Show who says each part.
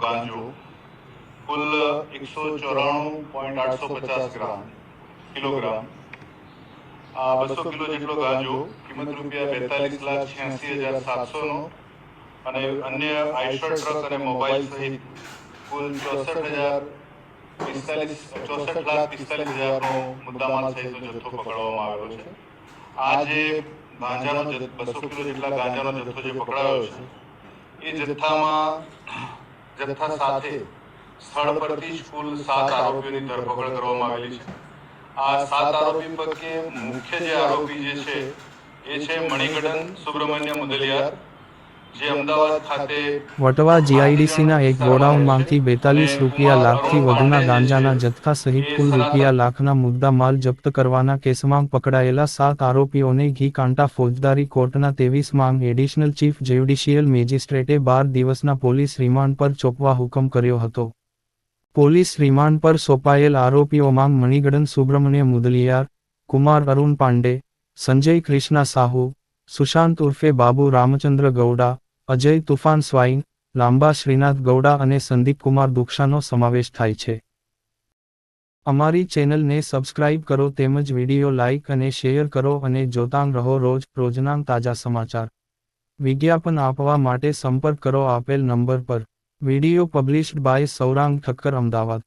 Speaker 1: ગાંજો, કુલ એકસો ચોરાણું પોઈન્ટ આઠસો પચાસ ગ્રામ, કિલોગ્રામ. બસો કિલો જેટલો ગાંજો કિંમત રૂપિયા બેતાલીસ લાખ છ્યાસી હજાર સાતસોનો અને અન્ય આઈશર ટ્રક અને મોબાઈલ સહિત કુલ ચોસઠ હજાર પિસ્તાલીસ, ચોસઠ લાખ પિસ્તાલીસ હજારનો મુદ્દામાલ સહિતનો જથ્થો પકડવામાં આવ્યો છે. આ જે ગાંજાનો બસો કિલો જેટલા ગાંજાનો જથ્થો જે પકડાયો છે, એ જથ્થામાં જથ્થા સાથે સ્થળ પરથી જ કુલ સાત આરોપીઓની ધરપકડ કરવામાં આવેલી છે. આ સાત આરોપી પૈકી મુખ્ય જે આરોપી જે છે એ છે મણિગઢન સુબ્રમણ્ય મુદલિયાર.
Speaker 2: વટવા જીઆઈડીસીના એક ગોડાઉનમાંથી બેતાલીસ રૂપિયા લાખથી વધુના ગાંજાના જથ્થા સહિત કુલ રૂપિયા લાખના મુદ્દા માલ જપ્ત કરવાના કેસમાં પકડાયેલા સાત આરોપીઓને ઘી કાંટા ફોજદારી કોર્ટના ત્રેવીસ માંગ એડિશનલ ચીફ જ્યુડિશિયલ મેજિસ્ટ્રેટે બાર દિવસના પોલીસ રિમાન્ડ પર ચોપવા હુકમ કર્યો હતો. પોલીસ રિમાન્ડ પર સોંપાયેલ આરોપીઓમાં મણિગડન સુબ્રમણ્ય મુદલિયાર કુમાર અરુણ પાંડે સંજય ક્રિષ્ના સાહુ સુશાંત ઉર્ફે બાબુ રામચંદ્ર ગૌડા, અજય તુફાન સ્વાઈન, લાંબા શ્રીનાથ ગૌડા અને સંદીપકુમાર દુક્ષાનો સમાવેશ થાય છે. અમારી ચેનલને સબસ્ક્રાઇબ કરો તેમજ વીડિયો લાઇક અને શેર કરો અને જોતાં રહો રોજ રોજના તાજા સમાચાર. વિજ્ઞાપન આપવા માટે સંપર્ક કરો આપેલ નંબર પર. Video published by Saurang Thakkar Ahmedabad.